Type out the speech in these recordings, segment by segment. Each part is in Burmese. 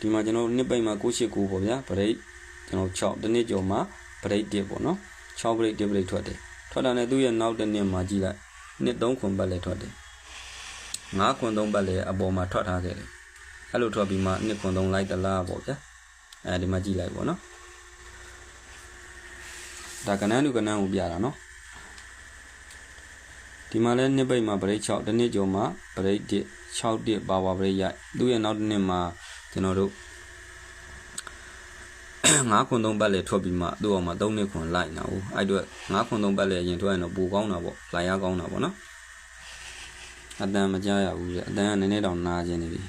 ဒီမှာကျွန်တော်နှစ်ပိတ်မှာ689ပေါ့ဗျာဗရိတ်ကျွန်တော်6တစ်နှစ်ကျော်မှာဗရိတ်1ပေါ့နော်6ဗရိတ်1ဗရိတ်ထွက်တယ်ထွက်တာနဲ့သူ့ရဲ့နောက်တစ်နှစ်မှာကြည့်လိုက်နှစ်3ခွန်ပတ်လည်းထွက်တယ်9ခွန်3ပတ်လည်းအပေါ်မှာထွက်ထားခဲ့တယ်အဲ့လိုထွက်ပြီးမှနှစ်ခွန်3လိုက်တလားပေါ့ဗျာအဲဒီမှာကြည့်လိုက်ပေါ့နော်ဒါကနန်းလူကနန်းကိုပြတာနော်ဒီမှာလည်းနှစ်ပိတ်မှာဗရိတ်6တစ်နှစ်ကျော်မှာဗရိတ်1 6တစ်ပါဝါဗရိတ်ရိုက်သူ့ရဲ့နောက်တစ်နှစ်မှာ ကျွန်တော်တို့9ခွန်3ပတ်လေထွက်ပြီးမှသူ့အောင်မှာ3နှစ်ခွန်လိုက်နာဦးအဲ့အတွက်9ခွန်3ပတ်လေရင်ထွက်ရင်တော့ပူကောင်းတာပေါ့လိုက်ရကောင်းတာပေါ့နော်အတန်မကြရဘူးလေအတန်ကနည်းနည်းတော့နာကျင်နေပြီ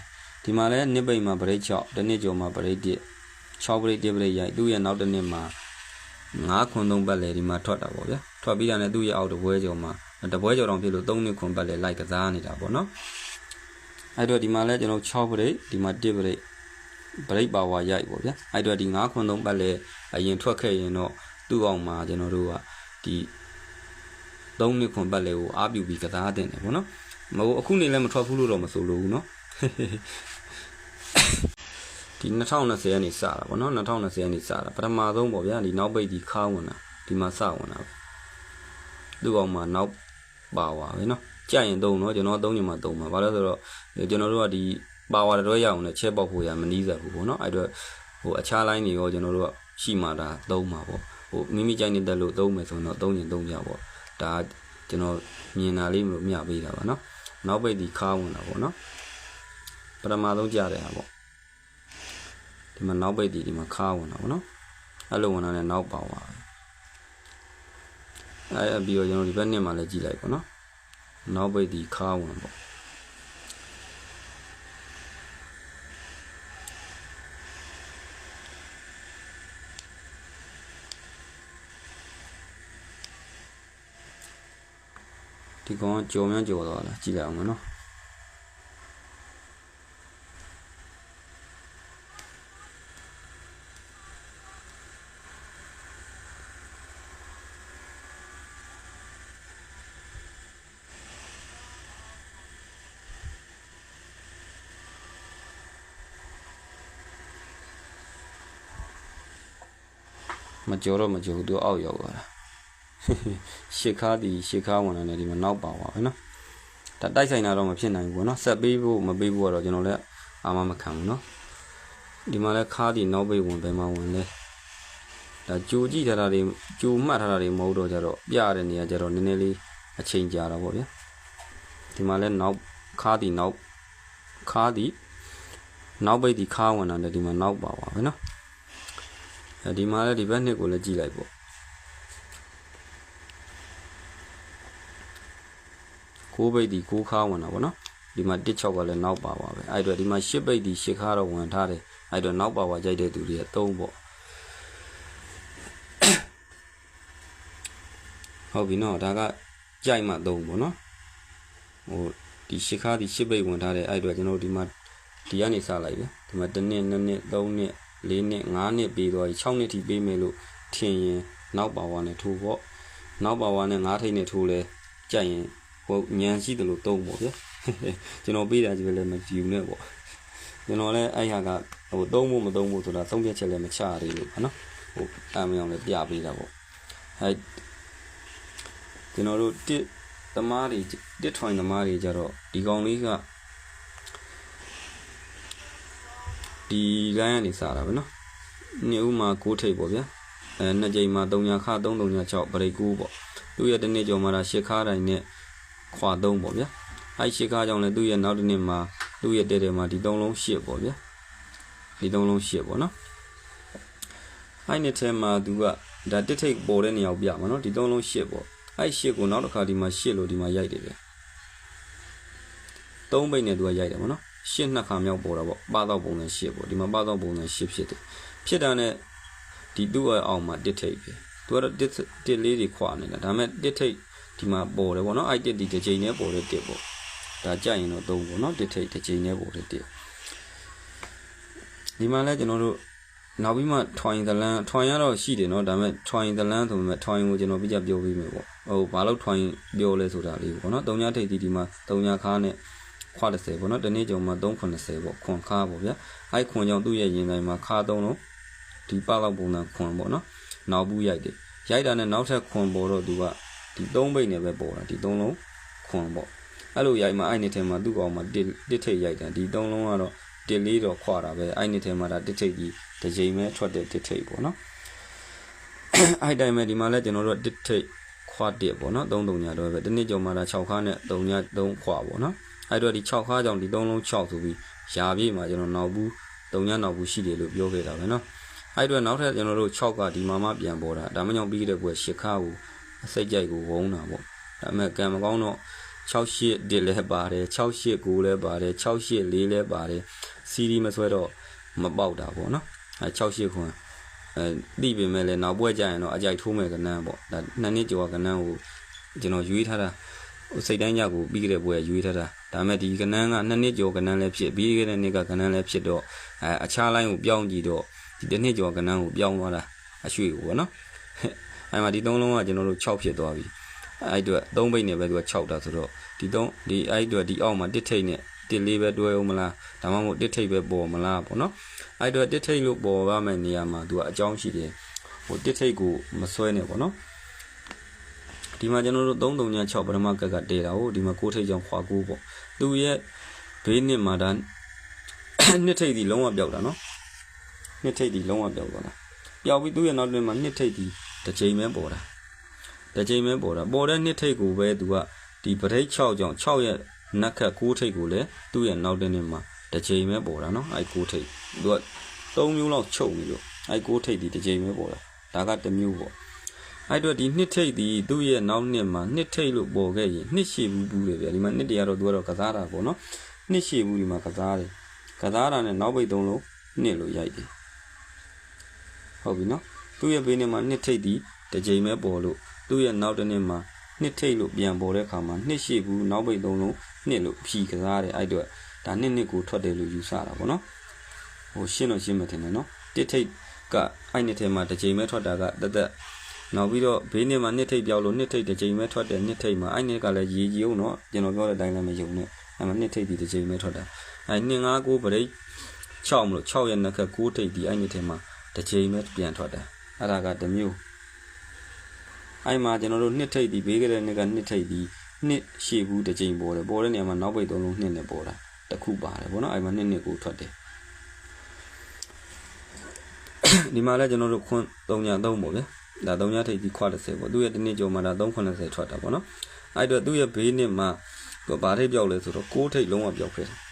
ဒီမှာလည်းနှစ်ပိတ်မှာဗရိတ်6တစ်နှစ်ကျော်မှာဗရိတ်1 6ဗရိတ်1ဗရိတ်ရိုက်သူ့ရဲ့နောက်တစ်နှစ်မှာ9ခွန်3ပတ်လေဒီမှာထွက်တာပေါ့ဗျာထွက်ပြီးတာနဲ့သူ့ရဲ့အောက်တပွဲကျော်မှာတပွဲကျော်တောင်ဖြစ်လို့3နှစ်ခွန်ပတ်လေလိုက်ကစားနေတာပေါ့နော်အဲ့တော့ဒီမှာလည်းကျွန်တော်6ဗရိတ်ဒီမှာ1ဗရိတ် ဗရိတ်ပါဝါရိုက်ပေါ့ဗျာအဲ့တော့ဒီ9ခွန်3ပတ်လေအရင်ထွက်ခဲ့ရင်တော့သူ့အောင်မှာကျွန်တော်တို့ကဒီ3နှစ်ခွန်ပတ်လေကိုအားပြုပြီးကစားတင်တယ်ပေါ့နော်မဟုတ်အခုနေလည်းမထွက်ဘူးလို့တော့မဆိုလို့ဘူးနော်ဒီ2020ကနေစတာပေါ့နော်2020ကနေစတာပထမဆုံးပေါ့ဗျာဒီနောက်ပိတ်ဒီခါဝင်တာဒီမှာစဝင်တာသူ့အောင်မှာနောက်ပါဝါပဲနော်ကြိုက်ရင်သုံးတော့ကျွန်တော်သုံးညမှာသုံးမှာဘာလို့လဲဆိုတော့ကျွန်တော်တို့ကဒီ ပါဝါတွေရအောင်နဲ့ချက်ပေါက်ဖို့ရမနီးစပ်ဘူးပေါ့နော်အဲ့တော့ဟိုအခြား line တွေရောကျွန်တော်တို့ကရှိမှတာသုံးမှာပေါ့ဟိုမိမိကြိုက်နေတဲ့လို့သုံးမယ်ဆိုတော့သုံးရင်သုံးကြပေါ့ဒါကျွန်တော်မြင်တာလေးမလို့မျှပေးတာပါနော်နောက်ပိတ်ဒီခါဝင်တာပေါ့နော်ပထမဆုံးကြတယ်ဟာပေါ့ဒီမှာနောက်ပိတ်ဒီဒီမှာခါဝင်တာပေါ့နော်အဲ့လိုဝင်တာနဲ့နောက်ပါသွားတယ်အဲ့ပြီးတော့ကျွန်တော်ဒီဘက်နှစ်မှာလည်းကြည့်လိုက်ပေါ့နော်နောက်ပိတ်ဒီခါဝင်ပေါ့ ဒီကောင်ကြော်မြန်းကြော်သွားလားကြည့်လိုက်အောင်မနော်မကြောတော့မကြောဘူးသူအောက်ရောက်သွားတာ ရှစ်ခါဒီရှစ်ခါဝင်လာတယ်ဒီမှာနောက်ပါပါပဲနော်ဒါတိုက်ဆိုင်တာတော့မဖြစ်နိုင်ဘူးနော်ဆက်ပေးဖို့မပေးဖို့ကတော့ကျွန်တော်လည်းအာမမခံဘူးနော်ဒီမှာလည်းခါဒီနောက်ပိတ်ဝင်ဘယ်မှာဝင်လဲဒါကြိုကြည့်ထားတာတွေကြိုမှတ်ထားတာတွေမဟုတ်တော့ကြတော့ပြရတဲ့နေရာကျတော့နည်းနည်းလေးအချိန်ကြာတာပေါ့ဗျာဒီမှာလည်းနောက်ခါဒီနောက်ခါဒီနောက်ပိတ်ဒီခါဝင်လာတယ်ဒီမှာနောက်ပါပါပဲနော်အဲဒီမှာလည်းဒီဘက်နှစ်ကိုလည်းကြည့်လိုက်ပေါ့ ကိုးပိတ်ဒီကိုးခါဝင်တာပေါ့နော်ဒီမှာ16ကလည်းနောက်ပါပါပဲအဲ့တော့ဒီမှာ10ပိတ်ဒီ10ခါတော့ဝင်ထားတယ်အဲ့တော့နောက်ပါပါကြိုက်တဲ့သူတွေက3ပေါ့ဟုတ်ပြီနော်ဒါကကြိုက်မှ3ပေါ့နော်ဟိုဒီ10ခါဒီ10ပိတ်ဝင်ထားတယ်အဲ့တော့ကျွန်တော်တို့ဒီမှာဒီကနေစလိုက်ပြီဒီမှာ1နှစ်2နှစ်3နှစ်၄နှစ်၅နှစ်ပြီးတော့6နှစ်ထိပေးမယ်လို့ထင်ရင်နောက်ပါဝါနဲ့ထိုးပေါ့နောက်ပါဝါနဲ့၅ထိပ်နဲ့ထိုးလဲကြိုက်ရင် ဟိုညံရှိတယ်လို့တုံးပေါ့ဗျာကျွန်တော်ပေးတာကြီးလည်းမကြည့်ဘူးနဲ့ပေါ့ကျွန်တော်လည်းအဲ့ဟာကဟိုတုံးဖို့မတုံးဖို့ဆိုတာသုံးဖြတ်ချက်လည်းမချရသေးလို့နော်ဟိုအမေအောင်လည်းပြပေးတာပေါ့အဲကျွန်တော်တို့တစ်သမားတွေတစ်ထွင်သမားတွေကြတော့ဒီကောင်လေးကဒီလိုင်းကနေစတာပဲနော်နှစ်ဦးမှာ6ထိပ်ပေါ့ဗျာအဲနှစ်ကြိမ်မှာ3ညခ3 3ည6ဘရိတ်ကူးပေါ့သူ့ရဲ့တနေ့ကျော်မှာတာ10ခါတိုင်းနဲ့ ခွာ3ပေါ့ဗျာအဲ့ရှစ်ခါကြောင့်လည်းသူ့ရဲ့နောက်တစ်နှစ်မှာသူ့ရဲ့တဲ့တယ်မှာဒီ3လုံး8ပေါ့ဗျာဒီ3လုံး8ပေါ့နော်အဲ့နှစ်ထဲမှာသူကဒါတစ်ထိပ်ပေါ်တဲ့နေရာကိုပြမှာနော်ဒီ3လုံး8ပေါ့အဲ့8ကိုနောက်တစ်ခါဒီမှာ8လို့ဒီမှာရိုက်တယ်ဗျာ3ပိတ်နဲ့သူကရိုက်တယ်ပေါ့နော်8နှစ်ခါမြောက်ပေါ်တာပေါ့ပသောပုံစံ8ပေါ့ဒီမှာပသောပုံစံ8ဖြစ်တယ်ဖြစ်တာနဲ့ဒီသူ့အောင်မှာတစ်ထိပ်ပဲသူကတော့တစ်တစ်လေးတွေခွာနေတာဒါပေမဲ့တစ်ထိပ် ဒီမှာပေါ်တယ်ပေါ့နော်အဲ့တစ်ဒီတစ်ချိန်နဲ့ပေါ်တဲ့တစ်ပေါ့ဒါကြိုက်ရင်တော့သုံးပေါ့နော်တစ်ထိပ်တစ်ချိန်နဲ့ပေါ်တဲ့တစ်ဒီမှာလဲကျွန်တော်တို့နောက်ပြီးမှထွိုင်သလန်းထွိုင်ရတော့ရှိတယ်နော်ဒါပေမဲ့ထွိုင်သလန်းဆိုပေမဲ့ထွိုင်ကိုကျွန်တော်ပြကြပြောပေးမယ်ပေါ့ဟိုဘာလို့ထွိုင်ပြောလဲဆိုတာလေးပေါ့နော်တုံညာထိပ်ဒီဒီမှာတုံညာခါနဲ့ခွာ30ပေါ့နော်တနေ့ကြုံမှာ390ပေါ့ခွန်ခါပေါ့ဗျာအဲ့ခွန်ကြောင့်သူ့ရဲ့ရင်တိုင်းမှာခါ3လုံးဒီပလောက်ပုံစံခွန်ပေါ့နော်နောက်ဘူးရိုက်တယ်ရိုက်တာနဲ့နောက်ထပ်ခွန်ပေါ်တော့သူက ဒီ3ဘိတ်နဲ့ပဲပေါ်တာဒီ3လုံးခွန်ပေါ့အဲ့လိုရိုက်မှာအဲ့နှစ်ထဲမှာသူ့ကောင်မှာတစ်တစ်ထိတ်ရိုက်တယ်ဒီ3လုံးကတော့တစ်လေးတော့ခွာတာပဲအဲ့နှစ်ထဲမှာဒါတစ်ထိတ်ကြီးတစ်ချိန်ပဲထွက်တဲ့တစ်ထိတ်ပေါ့နော်အဲ့တိုင်းပဲဒီမှာလဲကျွန်တော်တို့တစ်ထိတ်ခွာတစ်ပေါ့နော်3 3ညာတော့ပဲဒီနေ့ကြော်မှာဒါ6ခါနဲ့3ညာ3ခွာပေါ့နော်အဲ့တော့ဒီ6ခါကြောင့်ဒီ3လုံး6ဆိုပြီးရာပြည့်မှာကျွန်တော်နောက်ဘူး3ညာနောက်ဘူးရှိတယ်လို့ပြောခဲ့တာပဲနော်အဲ့တော့နောက်ထပ်ကျွန်တော်တို့6ကဒီမှာမှပြန်ပေါ်တာဒါမှမဟုတ်ပြီးတဲ့ပွဲ10ခါကို အစိတ်ကြိုက်ကိုဝုန်းတာပေါ့ဒါပေမဲ့ကံမကောင်းတော့68တစ်လည်းပါတယ်689လည်းပါတယ်684လည်းပါတယ်စီဒီမဆွဲတော့မပေါက်တာပေါ့နော်အဲ68ခွန်းအဲသိပေမဲ့လည်းနောက်ပွဲကြရင်တော့အကြိုက်ထိုးမဲ့ကနန်းပေါ့ဒါနှစ်နှစ်ကျော်ကနန်းကိုကျွန်တော်ရွေးထားတာဟိုစိတ်တိုင်းညကိုပြီးကြတဲ့ပွဲရွေးထားတာဒါပေမဲ့ဒီကနန်းကနှစ်နှစ်ကျော်ကနန်းလည်းဖြစ်ပြီးခဲ့တဲ့နှစ်ကကနန်းလည်းဖြစ်တော့အဲအခြားလိုင်းကိုပြောင်းကြည့်တော့ဒီတစ်နှစ်ကျော်ကနန်းကိုပြောင်းသွားတာအရွှေကိုပေါ့နော် အဲမှာဒီသုံးလုံးကကျွန်တော်တို့6ဖြစ်သွားပြီအဲ့အတွက်3ဘိတ်နဲ့ပဲသူက6တာဆိုတော့ဒီ3ဒီအဲ့အတွက်ဒီအောက်မှာတစ်ထိတ်နဲ့တစ်လေးပဲတွဲအောင်မလားဒါမှမဟုတ်တစ်ထိတ်ပဲပေါ်မလားပေါ့နော်အဲ့အတွက်တစ်ထိတ်လို့ပေါ်ရမယ့်နေရာမှာသူကအကြောင်းရှိတယ်ဟိုတစ်ထိတ်ကိုမဆွဲနဲ့ပေါ့နော်ဒီမှာကျွန်တော်တို့3 3ည6ပထမကက်ကတဲတာဟုတ်ဒီမှာ6ထိတ်ကြောင့်ခွာ9ပေါ့သူရဲ့ဘေးနှစ်မှာဒါနှစ်ထိတ်ဒီလုံးဝပျောက်တာနော်နှစ်ထိတ်ဒီလုံးဝပျောက်သွားတာပျောက်ပြီးသူ့ရဲ့နောက်တွင်မှာနှစ်ထိတ်ဒီ တစ်ချိန်ပဲပေါ်တာတစ်ချိန်ပဲပေါ်တာပေါ်တဲ့နှစ်ထိတ်ကိုပဲသူကဒီပထိတ်6ကြောင့်6ရဲ့နက်ခတ်9ထိတ်ကိုလည်းသူ့ရဲ့နောက်တွင်မှာတစ်ချိန်ပဲပေါ်တာနော်အဲ့9ထိတ်သူက3မျိုးလောက်ချုပ်နေလို့အဲ့9ထိတ်ဒီတစ်ချိန်ပဲပေါ်တာဒါကတစ်မျိုးပေါ့အဲ့တော့ဒီနှစ်ထိတ်ဒီသူ့ရဲ့နောက်နှစ်မှာနှစ်ထိတ်လို့ပေါ်ခဲ့ရင်နှစ်ရှည်ဘူးဘူးတယ်ဗျာဒီမှာနှစ်တရတော့သူကတော့ကစားတာပေါ့နော်နှစ်ရှည်ဘူးဒီမှာကစားတယ်ကစားတာနဲ့နောက်ပိတ်သုံးလုံးနှစ်လို့ရိုက်တယ်ဟုတ်ပြီနော် သူ့ရဲ့ဘေးနဲ့မှာနှစ်ထိတ်ဒီတစ်ချိန်ပဲပေါ်လို့သူ့ရဲ့နောက်တစ်နှစ်မှာနှစ်ထိတ်လို့ပြန်ပေါ်တဲ့အခါမှာနှစ်ရှည်ဘူးနောက်ပိတ်သုံးလုံးနှစ်လို့ဖြီကစားတယ်အဲ့အတွက်ဒါနှစ်နှစ်ကိုထွက်တယ်လို့ယူဆတာပေါ့နော်ဟိုရှင်းတော့ရှင်းမထင်နဲ့နော်တစ်ထိတ်ကအဲ့နှစ်ထဲမှာတစ်ချိန်ပဲထွက်တာကတက်တက်နောက်ပြီးတော့ဘေးနှစ်မှာနှစ်ထိတ်ပြောက်လို့နှစ်ထိတ်တစ်ချိန်ပဲထွက်တယ်နှစ်ထိတ်မှာအဲ့နှစ်ကလည်းရေကြီးအောင်နော်ကျွန်တော်ပြောတဲ့အတိုင်းလည်းမယုံနဲ့အဲ့မှာနှစ်ထိတ်ဒီတစ်ချိန်ပဲထွက်တာအဲ့နှစ်ငါးကိုပရိတ်6မလို့6ရဲ့နှစ်ခက်6ထိတ်ဒီအဲ့နှစ်ထဲမှာတစ်ချိန်ပဲပြန်ထွက်တာ အဲ့ဒါကတစ်မျိုးအဲ့မှာကျွန်တော်တို့နှစ်ထိတ်ဒီဘေးကလေးနှစ်ကနှစ်ထိတ်ဒီနှစ်ရှည်ဘူးတစ်ချိန်ပေါ်တယ်ပေါ်တဲ့နေရာမှာနောက်ပိတ်သုံးလုံးနှစ်နဲ့ပေါ်တာတစ်ခုပါတယ်ဗောနော်အဲ့မှာနှစ်နှစ်ကိုထွက်တယ်ဒီမှာလည်းကျွန်တော်တို့ခွန်း3ညာ3ပေါ့ဗျာဒါ3ညာထိပ်ပြီးခွာ30ပေါ့သူရဲ့တစ်နှစ်ကျော်မှာဒါ390ထွက်တာပေါ့နော်အဲ့တော့သူ့ရဲ့ဘေးနှစ်မှာသူကဘာထိပ်ပြောက်လဲဆိုတော့6ထိပ်လုံးဝပြောက်ခဲ့တယ်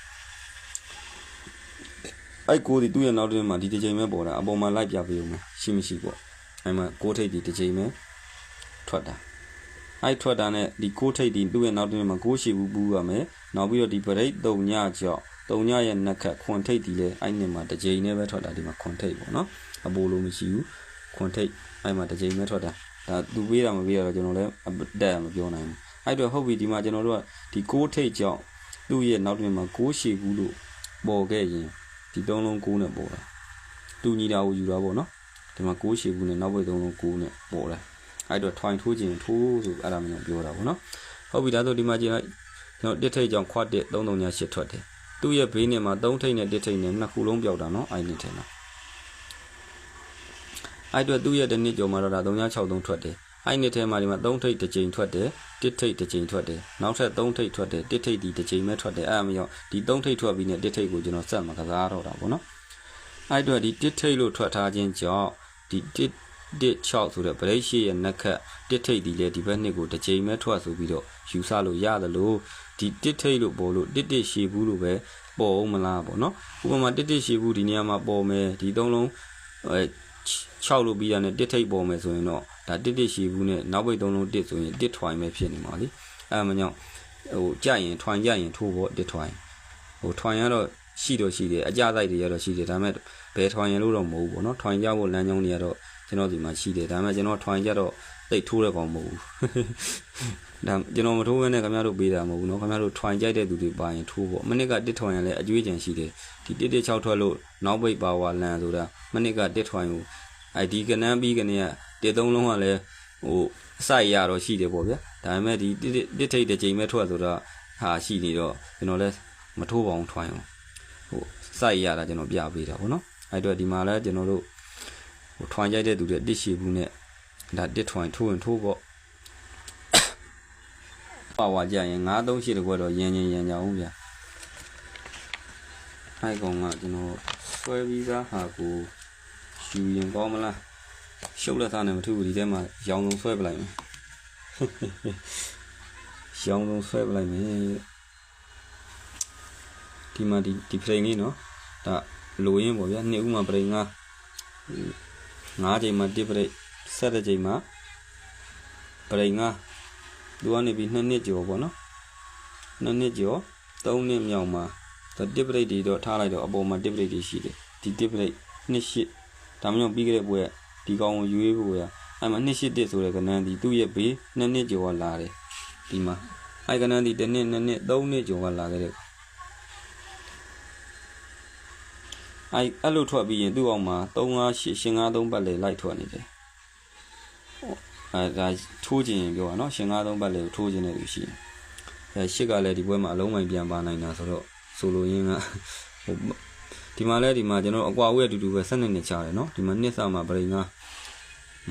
အဲ့ကိုဒီသူ့ရဲ့နောက်တွင်မှာဒီတစ်ချိန်ပဲပေါ်တာအပေါ်မှာလိုက်ပြပေးဦးမယ်ရှိမရှိပေါ့အဲ့မှာ6ထိပ်ဒီတစ်ချိန်ပဲထွက်တာအဲ့ထွက်တာနဲ့ဒီ6ထိပ်ဒီသူ့ရဲ့နောက်တွင်မှာ6ရှိဘူးဘူးရမယ်နောက်ပြီးတော့ဒီပရိတ်3ညကြောက်3ညရဲ့နက်ခတ်ခွန်ထိပ်ဒီလဲအဲ့နှစ်မှာတစ်ချိန်နဲ့ပဲထွက်တာဒီမှာခွန်ထိပ်ပေါ့နော်အပိုလိုမရှိဘူးခွန်ထိပ်အဲ့မှာတစ်ချိန်ပဲထွက်တာဒါသူပေးတာမပေးရတော့ကျွန်တော်လည်းတက်မပြောနိုင်ဘူးအဲ့တော့ဟုတ်ပြီဒီမှာကျွန်တော်တို့ကဒီ6ထိပ်ကြောင့်သူ့ရဲ့နောက်တွင်မှာ6ရှိဘူးလို့ပေါ်ခဲ့ရင် ဒီ3လုံး6နဲ့ပေါ်တာတူညီတာကိုယူတာပေါ့နော်ဒီမှာ6ရှိဘူးနဲ့နောက်ဘက်3လုံး6နဲ့ပေါ်တာအဲ့တော့ထွိုင်ထိုးခြင်းထိုးဆိုအဲ့ဒါမျိုးပြောတာပေါ့နော်ဟုတ်ပြီဒါဆိုဒီမှာကျင်ကျွန်တော်တစ်ထိပ်ကြောင့်ခွတ်တဲ့3 3ည8ထွက်တယ်သူ့ရဲ့ဘေးနဲ့မှာ3ထိပ်နဲ့တစ်ထိပ်နဲ့နှစ်ခုလုံးပြောက်တာနော်အဲ့ဒီထဲမှာအဲ့အတွက်သူ့ရဲ့တစ်နှစ်ကျော်မှာတော့ဒါ363ထွက်တယ် အဲ့နှစ်ထဲမှာဒီမှာ3ထိပ်တစ်ကြိမ်ထွက်တယ်တစ်ထိပ်တစ်ကြိမ်ထွက်တယ်နောက်ထပ်3ထိပ်ထွက်တယ်တစ်ထိပ်ဒီတစ်ကြိမ်ပဲထွက်တယ်အဲ့အမျိုးဒီ3ထိပ်ထွက်ပြီးနဲ့တစ်ထိပ်ကိုကျွန်တော်စက်မှာကစားတော့တာပေါ့နော်အဲ့အတွက်ဒီတစ်ထိပ်လို့ထွက်ထားခြင်းကြောင့်ဒီတစ်တစ်6ဆိုတဲ့ဗရိတ်ရှိရဲ့နက်ခတ်တစ်ထိပ်ဒီလေဒီဘက်နှစ်ကိုတစ်ကြိမ်ပဲထွက်ဆိုပြီးတော့ယူဆလို့ရတယ်လို့ဒီတစ်ထိပ်လို့ပေါ်လို့တစ်တစ်ရှိဘူးလို့ပဲပေါ်အောင်မလားပေါ့နော်ဥပမာတစ်တစ်ရှိဘူးဒီနေရာမှာပေါ်မယ်ဒီသုံးလုံးအဲ 6လို့ပြီးတာနဲ့တစ်ထိပ်ပေါ်မယ်ဆိုရင်တော့ဒါတစ်တစ်ရှိဘူးနဲ့နောက်ပိတ်သုံးလုံးတစ်ဆိုရင်တစ်ထွိုင်ပဲဖြစ်နေမှာလीအဲမှကြောင့်ဟိုကြရင်ထွိုင်ကြရင်ထိုးဖို့တစ်ထွိုင်ဟိုထွိုင်ရတော့ရှိတော့ရှိတယ်အကြဆိုင်တွေရတော့ရှိတယ်ဒါပေမဲ့ဘယ်ထွိုင်ရလို့တော့မဟုတ်ဘူးပေါ့နော်ထွိုင်ကြဖို့လမ်းကြောင်းတွေကတော့ ကျွန်တော်ဒီမှာရှိတယ်ဒါပေမဲ့ကျွန်တော်ထွိုင်ကြတော့တိတ်ထိုးတဲ့ကောင်မဟုတ်ဘူးဒါကျွန်တော်မထိုးဘဲနဲ့ခင်ဗျားတို့ပေးတာမဟုတ်ဘူးเนาะခင်ဗျားတို့ထွိုင်ကြိုက်တဲ့သူတွေပါရင်ထိုးပေါ့မနစ်ကတစ်ထွိုင်ရလဲအကျွေးကြံရှိတယ်ဒီတစ်တစ်6ထွက်လို့နောက်ပိတ်ပါဝါလန်ဆိုတာမနစ်ကတစ်ထွိုင်ကိုအဲ့ဒီကနန်းပြီးကနေကတစ်သုံးလုံးကလည်းဟိုအစိုက်ရတော့ရှိတယ်ပေါ့ဗျာဒါပေမဲ့ဒီတစ်တစ်ထိတ်တစ်ချိန်ပဲထွက်ဆိုတော့ဟာရှိနေတော့ကျွန်တော်လဲ မထိုးပါအောင်ထွိုင်းအောင်ဟိုစိုက်ရတာကျွန်တော်ပြပေးတာဗောနော်အဲ့တော့ဒီမှာလည်းကျွန်တော်တို့ ဟိုထွိုင်းကြိုက်တဲ့သူတွေတစ်ရှိဘူးနဲ့ဒါတစ်ထွိုင်းထိုးရင်ထိုးပေါ့ပါဝါကြရင်9 3 8တကွက်တော့ရင်းရင်းရင်းကြအောင်ဗျာအဲ့ကောင်ကကျွန်တော်ဆွဲပြီးသားဟာကိုယူရင်ကောင်းမလားရှုပ်လက်သားနဲ့မထူဘူးဒီထဲမှာရောင်လုံးဆွဲပလိုက်မယ်ရောင်လုံးဆွဲပလိုက်မယ်ဒီမှာဒီဒီဖရိန်လေးနော်ဒါလိုရင်းပေါ့ဗျာနှစ်ဦးမှာဖရိ န်ငါငါးချိန်မှာတစ်ဖရိတ်ဆက်တဲ့ချိန်မှာဖရိန်ငါသူကနေပြီးနှစ်နှစ်ကျော်ပေါ့နော်နှစ်နှစ်ကျော်သုံးနှစ်မြောက်မှာဒါတစ်ဖရိတ်တွေတော့ထားလိုက်တော့အပေါ်မှာတစ်ဖရိတ်တွေရှိတယ်ဒီတစ်ဖရိတ်နှစ်ရှစ်ဒါမှမဟုတ်ပြီးခဲ့တဲ့ဘွဲဒီကောင်ကိုရွေးဖို့ရအဲ့မှာနှစ်ရှစ်တစ်ဆိုတဲ့ကဏ္ဍဒီသူ့ရဲ့ဘေးနှစ်နှစ်ကျော်ကလာတယ်ဒီမှာအိုက်ကနန်ဒီတစ်နှစ်နှစ်နှစ်သုံးနှစ်ကျော်ကလာခဲ့တဲ့ အိုက်အဲ့လိုထွက်ပြီးရင်သူ့အောင်မှာ358ရှင်53ပတ်လေလိုက်ထွက်နေတယ်အဲဒါထိုးခြင်းရင်ပြောတာနော်ရှင်53ပတ်လေကိုထိုးခြင်းတဲ့လူရှိတယ်အဲရှစ်ကလည်းဒီဘွဲမှာအလုံးမိုင်ပြန်ပါနိုင်တာဆိုတော့ဆိုလိုရင်းကဟိုဒီမှာလဲဒီမှာကျွန်တော်အကွာဝေးအတူတူပဲ12နှစ်ချတယ်နော်ဒီမှာနှစ်စမှာပရိငါ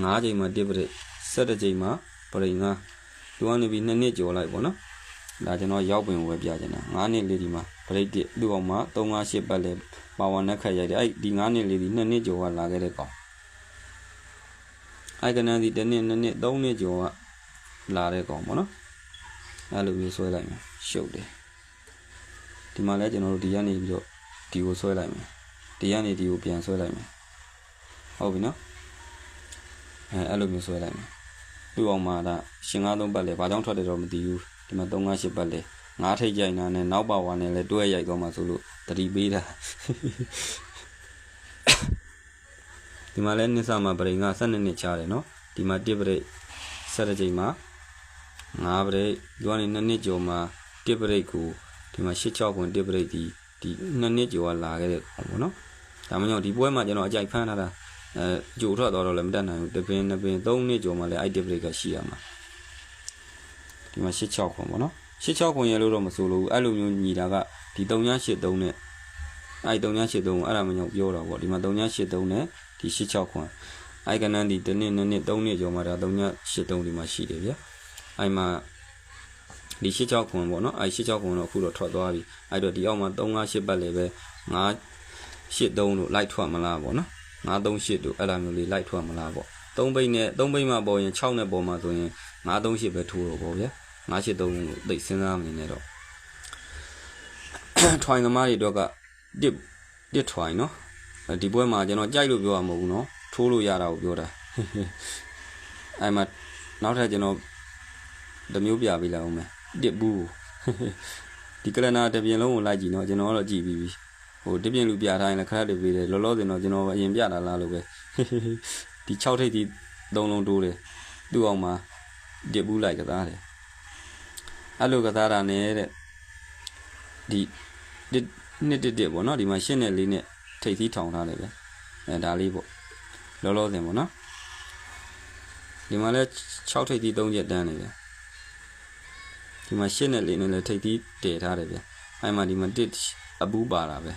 9ချိန်မှာတစ်ပရိ17ချိန်မှာပရိငါသူကနေပြီးနှစ်နှစ်ကျော်လိုက်ပေါ့နော်ဒါကျွန်တော်ရောက်ပင်ဝယ်ပြချင်တာ9နှစ်လေးဒီမှာ ဘရိတ်တစ်သူ့အောင်မှာ358ပတ်လဲပါဝါနဲ့ခက်ရိုက်တယ်အဲ့ဒီ9နှစ်လေးဒီနှစ်နှစ်ကျော်ကလာခဲ့တဲ့ကောင်အဲ့ကနန်ဒီတစ်နှစ်နှစ်နှစ်3နှစ်ကျော်ကလာတဲ့ကောင်ပေါ့နော်အဲ့လိုမျိုးဆွဲလိုက်မယ်ရှုပ်တယ်ဒီမှာလဲကျွန်တော်တို့ဒီကနေပြီးတော့ဒီကိုဆွဲလိုက်မယ်ဒီကနေဒီကိုပြန်ဆွဲလိုက်မယ်ဟုတ်ပြီနော်အဲအဲ့လိုမျိုးဆွဲလိုက်မယ်သူ့အောင်မှာဒါရှင်ငါးသုံးပတ်လေဘာကြောင့်ထွက်တယ်တော့မသိဘူးဒီမှာ3 5 8ပတ်လေ ငါးထိတ်ကြိုင်တာနဲ့နောက်ပါဝါနဲ့လဲတွဲရိုက်သွားမှာဆိုလို့တတိပေးတာဒီမှာလဲနစ်ဆာမှာပရိန်က12နှစ်ချတယ်နော်ဒီမှာ1ပရိတ်7ကြိမ်မှာ9ပရိတ်ဒီကနေ2နှစ်ကျော်မှာ1ပရိတ်ကိုဒီမှာ8 6ခွန်1ပရိတ်ဒီဒီ2နှစ်ကျော်ကလာခဲ့တဲ့ကောင်ပေါ့နော်ဒါမှမဟုတ်ဒီပွဲမှာကျွန်တော်အကြိုက်ဖမ်းထားတာအဲကြိုထွက်သွားတော့လည်းမတတ်နိုင်ဘူးတပင်နှစ်ပင်3နှစ်ကျော်မှလည်း IT break ကရှိရမှာဒီမှာ86ခွန်ပေါ့နော် 86ခွန်ရလို့တော့မဆိုလို့ဘူးအဲ့လိုမျိုးညီတာကဒီ3983နဲ့အဲ့3983ကိုအဲ့ဒါမညောင်ပြောတာပေါ့ဒီမှာ3983နဲ့ဒီ86ခွန်အဲ့ကနန်းဒီတစ်နှစ်နှစ်နှစ်3နှစ်ကျော်မှဒါ3983ဒီမှာရှိတယ်ဗျာအဲ့မှာဒီ86ခွန်ပေါ့နော်အဲ့86ခွန်တော့အခုတော့ထွက်သွားပြီအဲ့တော့ဒီအောက်မှာ358ပတ်လည်းပဲ9 83လို့လိုက်ထွက်မလားပေါ့နော်938တို့အဲ့လိုမျိုးလေးလိုက်ထွက်မလားပေါ့3ဘိတ်နဲ့3ဘိတ်မှပေါ်ရင်6နဲ့ပေါ်မှာဆိုရင်938ပဲထိုးတော့ပေါ့ဗျာ 983ကိုသိစဉ်းစားမနေနဲ့တော့ထွိုင်သမားတွေတော့ကတစ်တစ်ထွိုင်နော်ဒီပွဲမှာကျွန်တော်ကြိုက်လို့ပြောရမဟုတ်ဘူးနော်ထိုးလို့ရတာကိုပြောတာအဲ့မှာနောက်ထပ်ကျွန်တော်တစ်မျိုးပြပေးလိုက်အောင်မယ်တစ်ဘူးဒီကလနာတစ်ပြင်လုံးကိုလိုက်ကြည့်နော်ကျွန်တော်ကတော့ကြည့်ပြီးပြီဟိုတစ်ပြင်လူပြထားရင်လည်းခရက်တွေပေးတယ်လောလောဆယ်တော့ကျွန်တော်အရင်ပြတာလားလို့ပဲဒီ6ထိပ်ဒီ3လုံးတိုးတယ်သူ့အောင်မှာတစ်ဘူးလိုက်ကစားတယ် အဲ့လိုကစားတာနဲ့တဲ့ဒီတစ်နှစ်တစ်တစ်ပေါ့နော်ဒီမှာရှင်းနဲ့လေးနဲ့ထိပ်သီးထောင်ထားတယ်ဗျအဲဒါလေးပေါ့လောလောဆယ်ပေါ့နော်ဒီမှာလဲ6ထိပ်သီး3ချက်တန်းနေဗျဒီမှာရှင်းနဲ့လေးနဲ့လည်းထိပ်သီးတည်ထားတယ်ဗျအဲ့မှာဒီမှာတစ်အပူးပါတာပဲ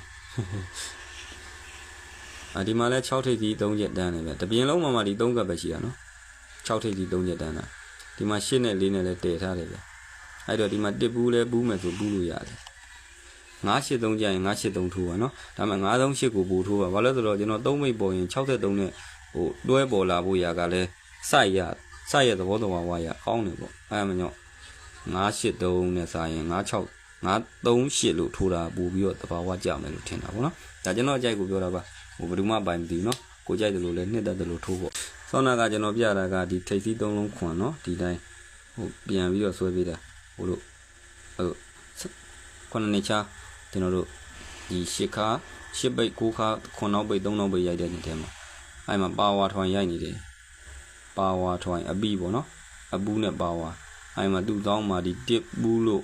အဒီမှာလဲ6ထိပ်သီး3ချက်တန်းနေဗျတပြင်းလုံးမှာမှဒီ3ကပ်ပဲရှိတာနော်6ထိပ်သီး3ချက်တန်းတာဒီမှာရှင်းနဲ့လေးနဲ့လည်းတည်ထားတယ်ဗျ အဲ့တော့ဒီမှာတစ်ပူးလဲပူးမယ်ဆိုပူးလို့ရတယ်983ကြရင်983ထိုးပါနော်ဒါပေမဲ့938ကိုပို့ထိုးပါဘာလို့လဲဆိုတော့ကျွန်တော်3မိတ်ပေါ်ရင်63နဲ့ဟိုတွဲပေါ်လာဖို့ရာကလည်းစိုက်ရစိုက်ရသဘောတော်ဝါရကောင်းတယ်ပေါ့အဲမှညော့983နဲ့စာရင်96 938လို့ထိုးတာပို့ပြီးတော့တဘာဝကြမယ်လို့ထင်တာပေါ့နော်ဒါကျွန်တော်အကြိုက်ကိုပြောတာပါဟိုဘယ်သူမှပိုင်မသိဘူးနော်ကိုကြိုက်တယ်လို့လည်းနှစ်သက်တယ်လို့ထိုးပေါ့ဆောနာကကျွန်တော်ပြတာကဒီထိပ်သီးသုံးလုံးခွန်နော်ဒီတိုင်းဟိုပြန်ပြီးတော့ဆွဲပေးတာ ဟိုလို့ဟိုခုနှစ်နှစ်ချာကျွန်တော်တို့ဒီရှစ်ခါရှစ်ပိတ်ကိုခါခွန်နောက်ပိတ်သုံးနောက်ပိတ်ရိုက်တဲ့နေထဲမှာအဲ့မှာပါဝါထွန်ရိုက်နေတယ်ပါဝါထွန်အပီးပေါ့နော်အပူးနဲ့ပါဝါအဲ့မှာသူ့တောင်းမှာဒီတစ်ဘူးလို့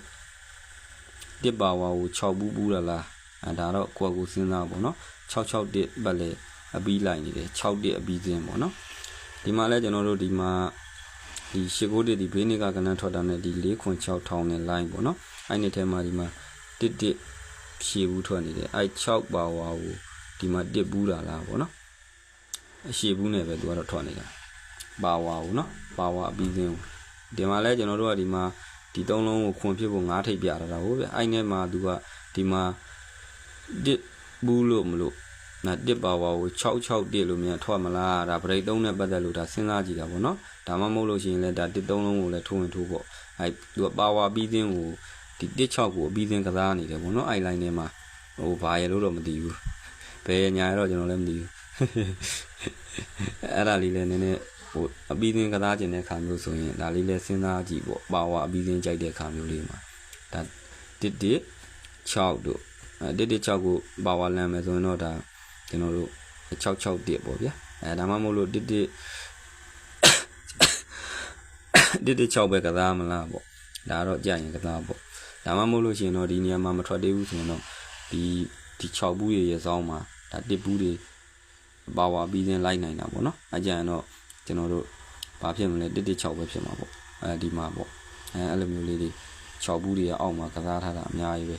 တစ်ပါဝါကို6ဘူးဘူးလားအဲဒါတော့ကိုယ့်ကိုစဉ်းစားပေါ့နော်66တစ်ပတ်လေအပီးလိုက်နေတယ်6တစ်အပီးစင်းပေါ့နော်ဒီမှာလဲကျွန်တော်တို့ဒီမှာ ဒီရှစ်ကိုတစ်ဒီဘေးနေကကနန်းထွက်တာနဲ့ဒီ4ခွန်6ထောင်နဲ့ line ပေါ့နော်အဲ့ဒီထဲမှာဒီမှာတစ်တစ်ရှည်ဘူးထွက်နေတယ်အဲ့6ပါဝါကိုဒီမှာတစ်ဘူးတာလားပေါ့နော်အရှည်ဘူးနဲ့ပဲသူကတော့ထွက်နေတာပါဝါကိုနော်ပါဝါအပြီးစင်းကိုဒီမှာလဲကျွန်တော်တို့ကဒီမှာဒီသုံးလုံးကိုခွန်ဖြစ်ဖို့ငါးထိပ်ပြတာတာဟုတ်ဗျအဲ့နဲ့မှာသူကဒီမှာတစ်ဘူးလို့မလို့ နာတစ်ပါဝါကို66တစ်လို့မြန်ထွက်မလားဒါဗရိတ်သုံးနဲ့ပတ်သက်လို့ဒါစဉ်းစားကြည့်တာပေါ့နော်ဒါမှမဟုတ်လို့ရှိရင်လည်းဒါတစ်သုံးလုံးကိုလည်းထိုးဝင်ထိုးပေါ့အဲ့သူကပါဝါပြီးစင်းကိုဒီတစ်6ကိုအပြီးစင်းကစားနေတယ်ပေါ့နော်အဲ့ line ထဲမှာဟိုဘာရလို့တော့မသိဘူးဘယ်ညာရတော့ကျွန်တော်လည်းမသိဘူးအဲ့ဒါလေးလည်းနည်းနည်းဟိုအပြီးသင်းကစားခြင်းတဲ့ခါမျိုးဆိုရင်ဒါလေးလည်းစဉ်းစားကြည့်ပေါ့ပါဝါအပြီးသင်းကြိုက်တဲ့ခါမျိုးလေးမှာဒါတစ်တစ်6တို့အဲတစ်တစ်6ကိုပါဝါလမ်းမယ်ဆိုရင်တော့ဒါ ကျွန်တော်တို့66တစ်ပေါ့ဗျာအဲဒါမှမဟုတ်လို့တစ်တစ်တစ်တစ်6ပဲကစားမလားပေါ့ဒါတော့ကြာရင်ကစားပေါ့ဒါမှမဟုတ်လို့ရှိရင်တော့ဒီနေရာမှာမထွက်သေးဘူးဆိုရင်တော့ဒီဒီ6ဘူးရဲ့ရဲ့စောင်းမှာဒါတစ်ဘူးတွေပါဝါပြီးရင်လိုက်နိုင်တာပေါ့နော်အကြံတော့ကျွန်တော်တို့ဘာဖြစ်မလဲ116ပဲဖြစ်မှာပေါ့အဲဒီမှာပေါ့အဲအဲ့လိုမျိုးလေးတွေ6ဘူးတွေကအောက်မှာကစားထားတာအများကြီးပဲ